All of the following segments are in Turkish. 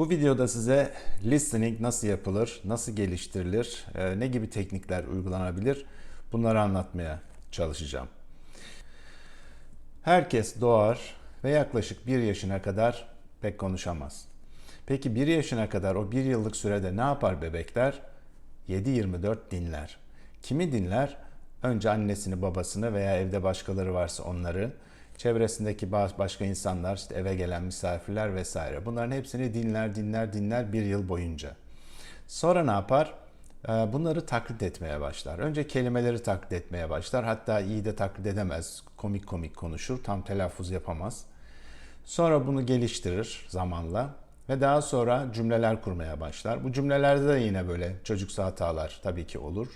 Bu videoda size listening nasıl yapılır, nasıl geliştirilir, e, ne gibi teknikler uygulanabilir bunları anlatmaya çalışacağım. Herkes doğar ve yaklaşık 1 yaşına kadar pek konuşamaz. Peki 1 yaşına kadar o 1 yıllık sürede ne yapar bebekler? 7-24 dinler. Kimi dinler? Önce annesini, babasını veya evde başkaları varsa onları, çevresindeki başka insanlar, işte eve gelen misafirler vesaire. Bunların hepsini dinler, dinler, dinler bir yıl boyunca. Sonra ne yapar? Ee, bunları taklit etmeye başlar. Önce kelimeleri taklit etmeye başlar. Hatta iyi de taklit edemez. Komik komik konuşur. Tam telaffuz yapamaz. Sonra bunu geliştirir zamanla ve daha sonra cümleler kurmaya başlar. Bu cümlelerde de yine böyle çocuksu hatalar tabii ki olur.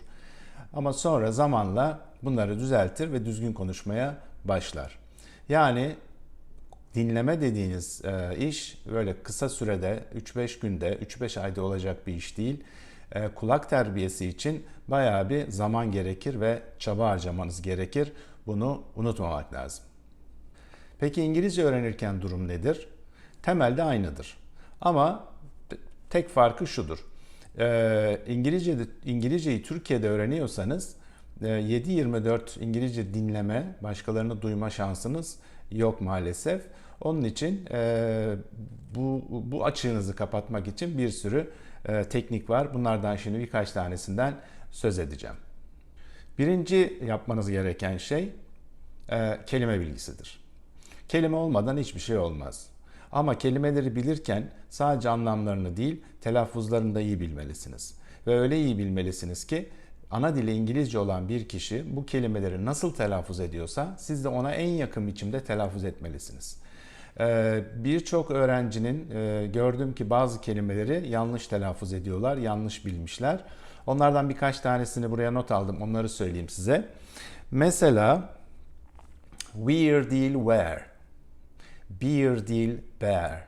Ama sonra zamanla bunları düzeltir ve düzgün konuşmaya başlar. Yani dinleme dediğiniz e, iş böyle kısa sürede 3-5 günde, 3-5 ayda olacak bir iş değil. E, kulak terbiyesi için bayağı bir zaman gerekir ve çaba harcamanız gerekir. Bunu unutmamak lazım. Peki İngilizce öğrenirken durum nedir? Temelde aynıdır. Ama tek farkı şudur. Ee, İngilizce İngilizceyi Türkiye'de öğreniyorsanız 7-24 e, İngilizce dinleme, başkalarını duyma şansınız yok maalesef. Onun için e, bu, bu açığınızı kapatmak için bir sürü e, teknik var. Bunlardan şimdi birkaç tanesinden söz edeceğim. Birinci yapmanız gereken şey kelime bilgisidir. Kelime olmadan hiçbir şey olmaz. Ama kelimeleri bilirken sadece anlamlarını değil, telaffuzlarını da iyi bilmelisiniz. Ve öyle iyi bilmelisiniz ki ana dili İngilizce olan bir kişi bu kelimeleri nasıl telaffuz ediyorsa siz de ona en yakın biçimde telaffuz etmelisiniz. Ee, birçok öğrencinin e, gördüm ki bazı kelimeleri yanlış telaffuz ediyorlar, yanlış bilmişler. Onlardan birkaç tanesini buraya not aldım, onları söyleyeyim size. Mesela wear değil wear. Beer değil bear.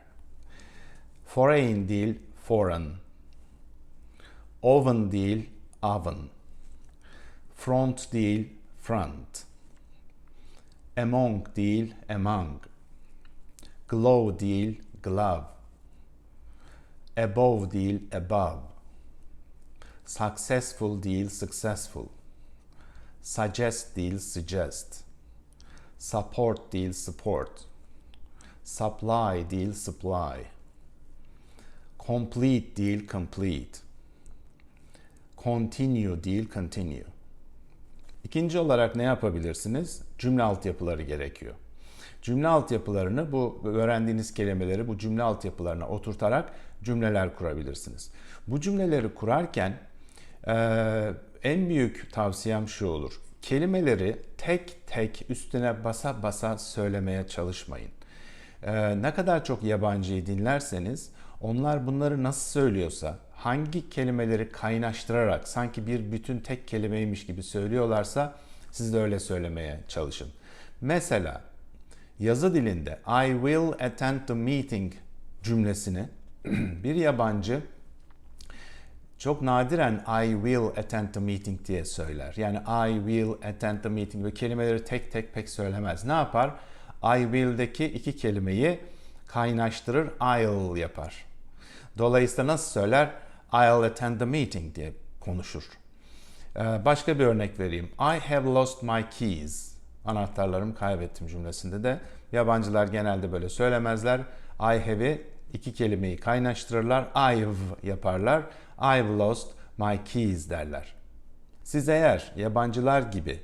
Foreign değil foreign. Oven değil oven. Front değil front. Among değil among. Glow değil glove. Above değil above. Successful değil successful. Suggest değil suggest. Support değil support. Supply değil supply. Complete değil complete. Continue değil continue. İkinci olarak ne yapabilirsiniz? Cümle altyapıları gerekiyor. Cümle altyapılarını bu öğrendiğiniz kelimeleri bu cümle altyapılarına oturtarak cümleler kurabilirsiniz. Bu cümleleri kurarken en büyük tavsiyem şu olur. Kelimeleri tek tek üstüne basa basa söylemeye çalışmayın. Ne kadar çok yabancıyı dinlerseniz onlar bunları nasıl söylüyorsa, hangi kelimeleri kaynaştırarak sanki bir bütün tek kelimeymiş gibi söylüyorlarsa siz de öyle söylemeye çalışın. Mesela yazı dilinde I will attend the meeting cümlesini bir yabancı çok nadiren I will attend the meeting diye söyler. Yani I will attend the meeting ve kelimeleri tek tek pek söylemez. Ne yapar? I will'deki iki kelimeyi kaynaştırır, I'll yapar. Dolayısıyla nasıl söyler? I'll attend the meeting diye konuşur. Ee, başka bir örnek vereyim. I have lost my keys. Anahtarlarımı kaybettim cümlesinde de yabancılar genelde böyle söylemezler. I have'i iki kelimeyi kaynaştırırlar. I've yaparlar. I've lost my keys derler. Siz eğer yabancılar gibi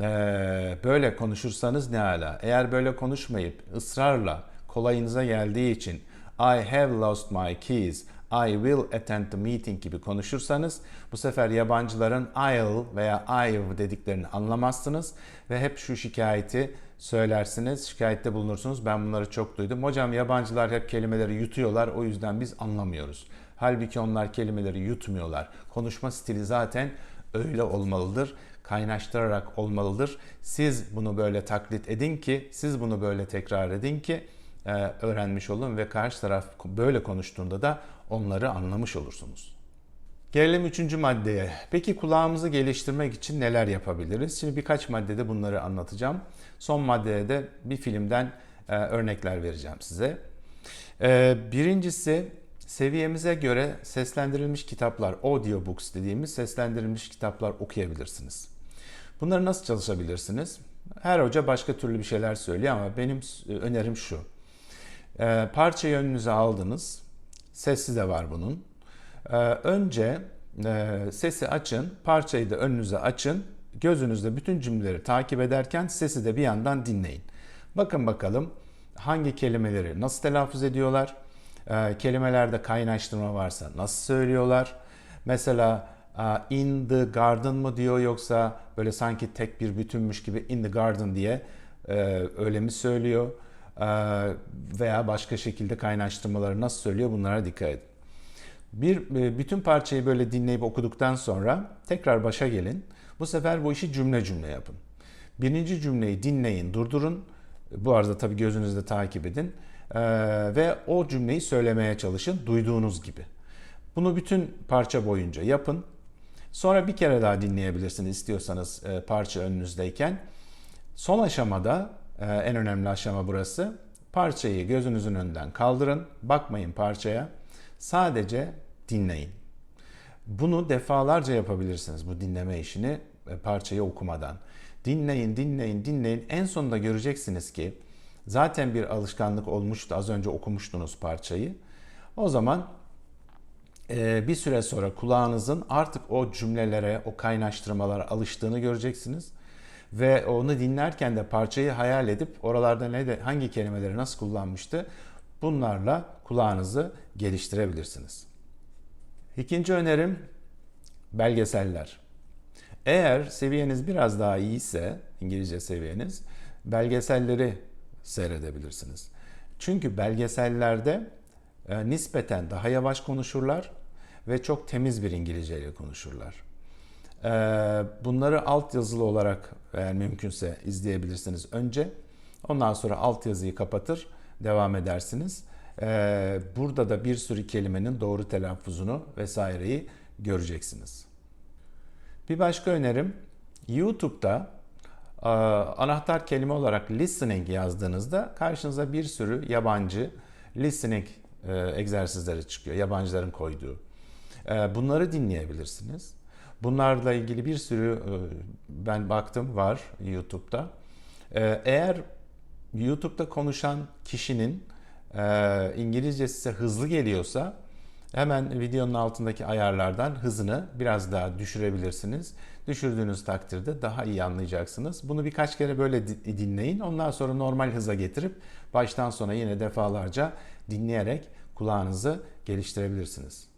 ee, böyle konuşursanız ne ala. Eğer böyle konuşmayıp ısrarla kolayınıza geldiği için I have lost my keys, I will attend the meeting gibi konuşursanız bu sefer yabancıların I'll veya I've dediklerini anlamazsınız ve hep şu şikayeti söylersiniz, şikayette bulunursunuz. Ben bunları çok duydum. Hocam yabancılar hep kelimeleri yutuyorlar o yüzden biz anlamıyoruz. Halbuki onlar kelimeleri yutmuyorlar. Konuşma stili zaten öyle olmalıdır kaynaştırarak olmalıdır. Siz bunu böyle taklit edin ki, siz bunu böyle tekrar edin ki öğrenmiş olun ve karşı taraf böyle konuştuğunda da onları anlamış olursunuz. Gelelim üçüncü maddeye. Peki kulağımızı geliştirmek için neler yapabiliriz? Şimdi birkaç maddede bunları anlatacağım. Son maddede de bir filmden e, örnekler vereceğim size. E, birincisi seviyemize göre seslendirilmiş kitaplar, audiobooks dediğimiz seslendirilmiş kitaplar okuyabilirsiniz. Bunları nasıl çalışabilirsiniz? Her hoca başka türlü bir şeyler söylüyor ama benim önerim şu. Ee, parçayı önünüze aldınız. Sesi de var bunun. Ee, önce e, sesi açın, parçayı da önünüze açın. Gözünüzde bütün cümleleri takip ederken sesi de bir yandan dinleyin. Bakın bakalım hangi kelimeleri nasıl telaffuz ediyorlar? Ee, kelimelerde kaynaştırma varsa nasıl söylüyorlar? Mesela in the garden mı diyor yoksa böyle sanki tek bir bütünmüş gibi in the garden diye e, öyle mi söylüyor? E, veya başka şekilde kaynaştırmaları nasıl söylüyor bunlara dikkat edin. Bir e, bütün parçayı böyle dinleyip okuduktan sonra tekrar başa gelin. Bu sefer bu işi cümle cümle yapın. Birinci cümleyi dinleyin, durdurun. Bu arada tabii gözünüzde takip edin. Ee, ve o cümleyi söylemeye çalışın duyduğunuz gibi. Bunu bütün parça boyunca yapın. Sonra bir kere daha dinleyebilirsiniz istiyorsanız e, parça önünüzdeyken. Son aşamada en önemli aşama burası. Parçayı gözünüzün önünden kaldırın. Bakmayın parçaya. Sadece dinleyin. Bunu defalarca yapabilirsiniz bu dinleme işini e, parçayı okumadan. Dinleyin, dinleyin, dinleyin. En sonunda göreceksiniz ki zaten bir alışkanlık olmuştu. Az önce okumuştunuz parçayı. O zaman e, bir süre sonra kulağınızın artık o cümlelere, o kaynaştırmalara alıştığını göreceksiniz. Ve onu dinlerken de parçayı hayal edip oralarda ne de hangi kelimeleri nasıl kullanmıştı bunlarla kulağınızı geliştirebilirsiniz. İkinci önerim belgeseller. Eğer seviyeniz biraz daha iyiyse, İngilizce seviyeniz, belgeselleri seyredebilirsiniz. Çünkü belgesellerde e, nispeten daha yavaş konuşurlar ve çok temiz bir İngilizce ile konuşurlar. E, bunları altyazılı olarak eğer mümkünse izleyebilirsiniz önce. Ondan sonra altyazıyı kapatır, devam edersiniz. E, burada da bir sürü kelimenin doğru telaffuzunu vesaireyi göreceksiniz. Bir başka önerim YouTube'da e, anahtar kelime olarak listening yazdığınızda karşınıza bir sürü yabancı listening e, egzersizleri çıkıyor. Yabancıların koyduğu. E, bunları dinleyebilirsiniz. Bunlarla ilgili bir sürü ben baktım var YouTube'da. Eğer YouTube'da konuşan kişinin İngilizce size hızlı geliyorsa Hemen videonun altındaki ayarlardan hızını biraz daha düşürebilirsiniz. Düşürdüğünüz takdirde daha iyi anlayacaksınız. Bunu birkaç kere böyle dinleyin. Ondan sonra normal hıza getirip baştan sona yine defalarca dinleyerek kulağınızı geliştirebilirsiniz.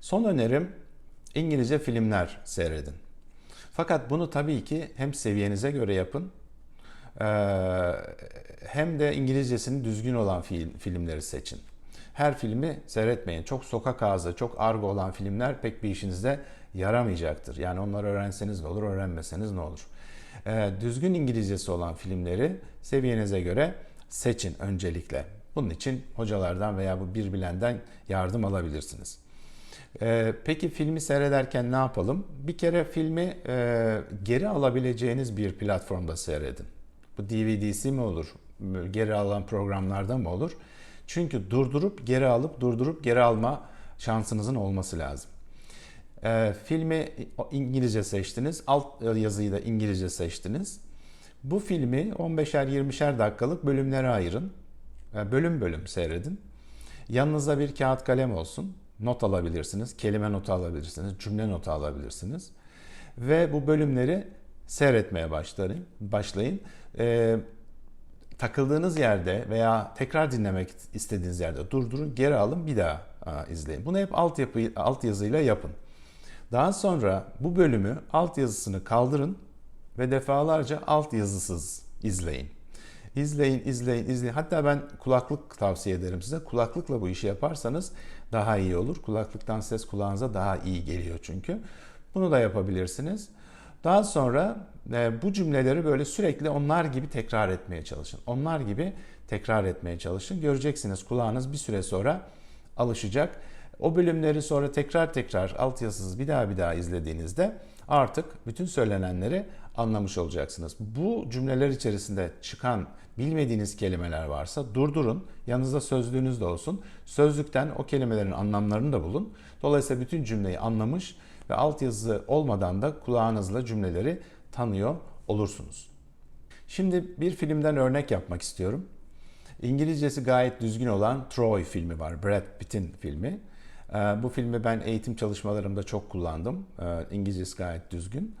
Son önerim İngilizce filmler seyredin. Fakat bunu tabii ki hem seviyenize göre yapın hem de İngilizcesinin düzgün olan filmleri seçin her filmi seyretmeyin. Çok sokak ağzı, çok argo olan filmler pek bir işinizde yaramayacaktır. Yani onları öğrenseniz ne olur, öğrenmeseniz ne olur. Düzgün İngilizcesi olan filmleri seviyenize göre seçin öncelikle. Bunun için hocalardan veya bu bir bilenden yardım alabilirsiniz. Ee, peki filmi seyrederken ne yapalım? Bir kere filmi e, geri alabileceğiniz bir platformda seyredin. Bu DVD'si mi olur? Geri alan programlarda mı olur? Çünkü durdurup geri alıp durdurup geri alma şansınızın olması lazım. E, filmi İngilizce seçtiniz, alt yazıyı da İngilizce seçtiniz. Bu filmi 15'er 20'şer dakikalık bölümlere ayırın. E, bölüm bölüm seyredin. Yanınızda bir kağıt kalem olsun. Not alabilirsiniz, kelime notu alabilirsiniz, cümle notu alabilirsiniz. Ve bu bölümleri seyretmeye başlayın. başlayın. E, takıldığınız yerde veya tekrar dinlemek istediğiniz yerde durdurun, geri alın, bir daha izleyin. Bunu hep alt yapı alt yazıyla yapın. Daha sonra bu bölümü alt yazısını kaldırın ve defalarca alt yazısız izleyin. İzleyin, izleyin, izleyin. Hatta ben kulaklık tavsiye ederim size. Kulaklıkla bu işi yaparsanız daha iyi olur. Kulaklıktan ses kulağınıza daha iyi geliyor çünkü. Bunu da yapabilirsiniz. Daha sonra e, bu cümleleri böyle sürekli onlar gibi tekrar etmeye çalışın. Onlar gibi tekrar etmeye çalışın. Göreceksiniz kulağınız bir süre sonra alışacak. O bölümleri sonra tekrar tekrar altyazısız bir daha bir daha izlediğinizde artık bütün söylenenleri anlamış olacaksınız. Bu cümleler içerisinde çıkan bilmediğiniz kelimeler varsa durdurun. Yanınızda sözlüğünüz de olsun. Sözlükten o kelimelerin anlamlarını da bulun. Dolayısıyla bütün cümleyi anlamış ve altyazı olmadan da kulağınızla cümleleri tanıyor olursunuz. Şimdi bir filmden örnek yapmak istiyorum. İngilizcesi gayet düzgün olan Troy filmi var. Brad Pitt'in filmi. Ee, Bu filmi ben eğitim çalışmalarımda çok kullandım. Ee, İngilizcesi gayet düzgün.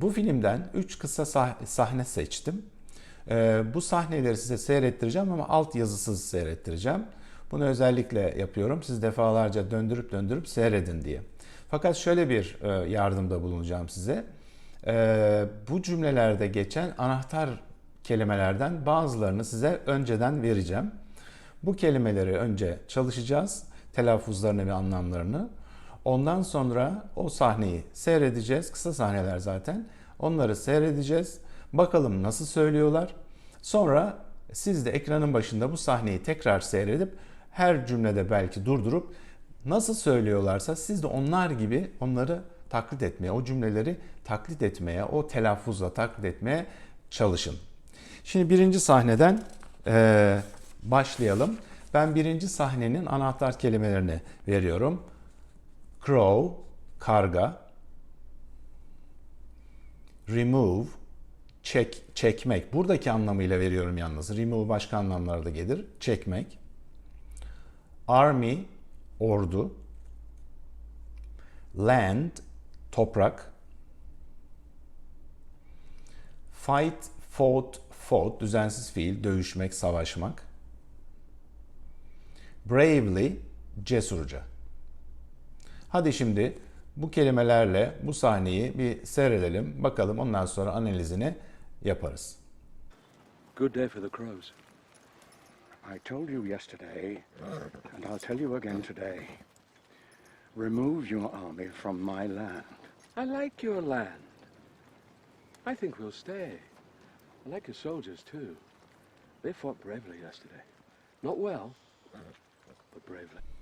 Bu filmden 3 kısa sah- sahne seçtim. Ee, Bu sahneleri size seyrettireceğim ama alt yazısız seyrettireceğim. Bunu özellikle yapıyorum. Siz defalarca döndürüp döndürüp seyredin diye. Fakat şöyle bir e, yardımda bulunacağım size. Ee, Bu cümlelerde geçen anahtar kelimelerden bazılarını size önceden vereceğim. Bu kelimeleri önce çalışacağız, telaffuzlarını ve anlamlarını. Ondan sonra o sahneyi seyredeceğiz. Kısa sahneler zaten. Onları seyredeceğiz. Bakalım nasıl söylüyorlar. Sonra siz de ekranın başında bu sahneyi tekrar seyredip her cümlede belki durdurup nasıl söylüyorlarsa siz de onlar gibi onları taklit etmeye, o cümleleri taklit etmeye, o telaffuzla taklit etmeye çalışın. Şimdi birinci sahneden eee, başlayalım. Ben birinci sahnenin anahtar kelimelerini veriyorum. Crow, karga. Remove, çek, çekmek. Buradaki anlamıyla veriyorum yalnız. Remove başka anlamlarda da gelir. Çekmek. Army, ordu. Land, toprak. Fight, fought, fought, düzensiz fiil, dövüşmek, savaşmak. Bravely, cesurca. Hadi şimdi bu kelimelerle bu sahneyi bir seyredelim. Bakalım ondan sonra analizini yaparız. Good day for the crows. I told you yesterday, and I'll tell you again today. Remove your army from my land. I like your land. I think we'll stay. I like your soldiers too. They fought bravely yesterday. Not well, but bravely.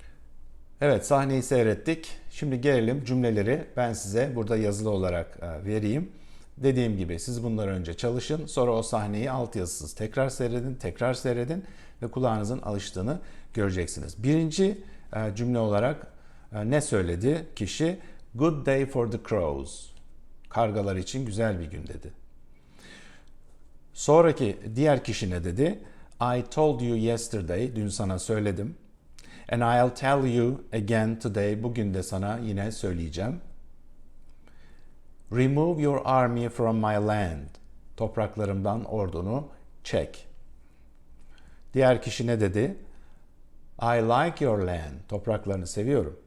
Evet sahneyi seyrettik. Şimdi gelelim cümleleri ben size burada yazılı olarak e, vereyim. Dediğim gibi siz bunları önce çalışın. Sonra o sahneyi altyazısız tekrar seyredin, tekrar seyredin ve kulağınızın alıştığını göreceksiniz. Birinci e, cümle olarak e, ne söyledi kişi? Good day for the crows. Kargalar için güzel bir gün dedi. Sonraki diğer kişi ne dedi? I told you yesterday, dün sana söyledim. And I'll tell you again today, bugün de sana yine söyleyeceğim. Remove your army from my land. Topraklarımdan ordunu çek. Diğer kişi ne dedi? I like your land. Topraklarını seviyorum.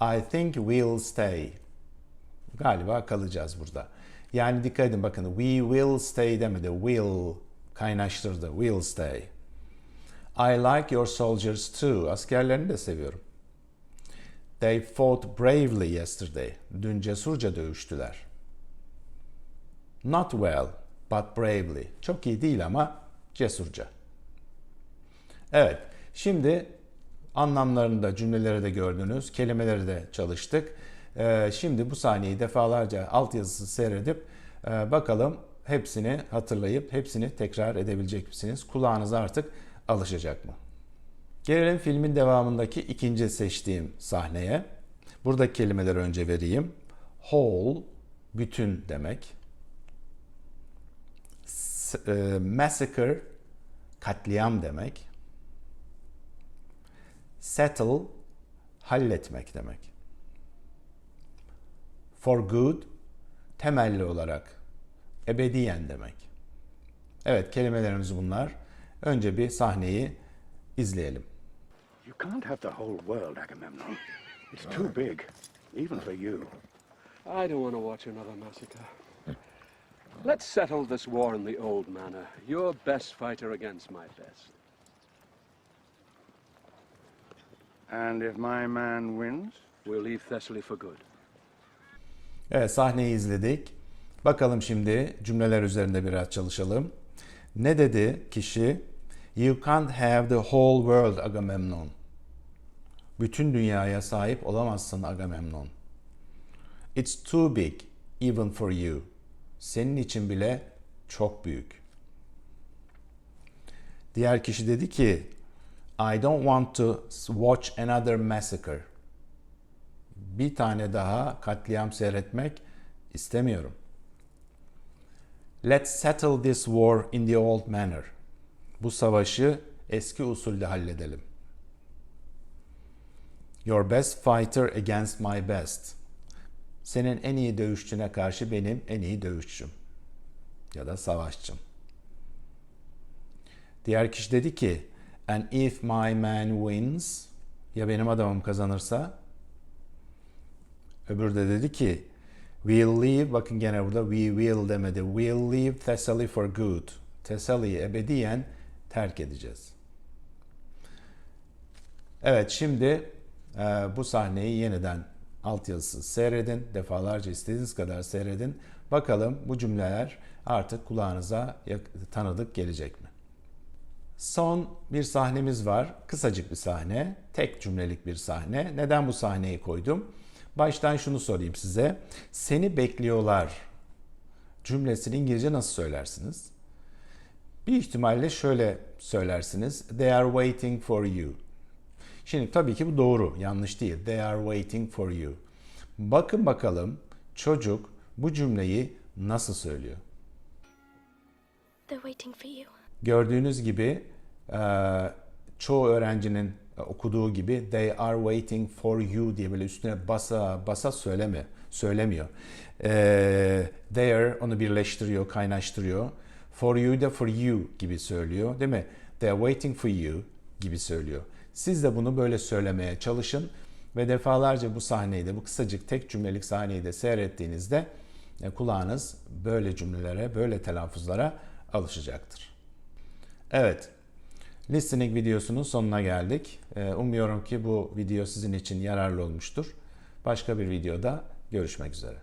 I think we'll stay. Galiba kalacağız burada. Yani dikkat edin bakın we will stay demedi. Will kaynaştırdı. Will stay. I like your soldiers too. Askerlerini de seviyorum. They fought bravely yesterday. Dün cesurca dövüştüler. Not well, but bravely. Çok iyi değil ama cesurca. Evet, şimdi anlamlarını da cümleleri de gördünüz, kelimeleri de çalıştık. Ee, şimdi bu sahneyi defalarca altyazısı seyredip e, bakalım hepsini hatırlayıp hepsini tekrar edebilecek misiniz? Kulağınız artık alışacak mı? Gelelim filmin devamındaki ikinci seçtiğim sahneye. Buradaki kelimeleri önce vereyim. Whole, bütün demek. S- e, massacre, katliam demek. Settle, halletmek demek. For good, temelli olarak, ebediyen demek. Evet, kelimelerimiz bunlar. Önce bir sahneyi izleyelim. You can't have the whole world, Agamemnon. It's too big, even for you. I don't want to watch another massacre. Let's settle this war in the old manner. Your best fighter against my best. And if my man wins? We'll leave Thessaly for good. Evet sahneyi izledik. Bakalım şimdi cümleler üzerinde biraz çalışalım. Ne dedi kişi? You can't have the whole world Agamemnon. Bütün dünyaya sahip olamazsın Agamemnon. It's too big even for you. senin için bile çok büyük. Diğer kişi dedi ki I don't want to watch another massacre. Bir tane daha katliam seyretmek istemiyorum. Let's settle this war in the old manner. Bu savaşı eski usulde halledelim. Your best fighter against my best. Senin en iyi dövüşçüne karşı benim en iyi dövüşçüm. Ya da savaşçım. Diğer kişi dedi ki, and if my man wins, ya benim adamım kazanırsa? Öbürü de dedi ki, we'll leave, bakın gene burada we will demedi, we'll leave Thessaly for good. Thessaly'yi ebediyen terk edeceğiz. Evet şimdi e, bu sahneyi yeniden altyazısız seyredin. Defalarca istediğiniz kadar seyredin. Bakalım bu cümleler artık kulağınıza tanıdık gelecek mi? Son bir sahnemiz var. Kısacık bir sahne. Tek cümlelik bir sahne. Neden bu sahneyi koydum? Baştan şunu sorayım size. Seni bekliyorlar cümlesini İngilizce nasıl söylersiniz? Bir ihtimalle şöyle söylersiniz. They are waiting for you. Şimdi tabii ki bu doğru, yanlış değil. They are waiting for you. Bakın bakalım çocuk bu cümleyi nasıl söylüyor? They're waiting for you. Gördüğünüz gibi e, çoğu öğrencinin okuduğu gibi they are waiting for you diye böyle üstüne basa basa söyleme, söylemiyor. E, they onu birleştiriyor, kaynaştırıyor. For you da for you gibi söylüyor değil mi? They are waiting for you gibi söylüyor. Siz de bunu böyle söylemeye çalışın ve defalarca bu sahneyi de bu kısacık tek cümlelik sahneyi de seyrettiğinizde e, kulağınız böyle cümlelere, böyle telaffuzlara alışacaktır. Evet, listening videosunun sonuna geldik. Ee, Umuyorum ki bu video sizin için yararlı olmuştur. Başka bir videoda görüşmek üzere.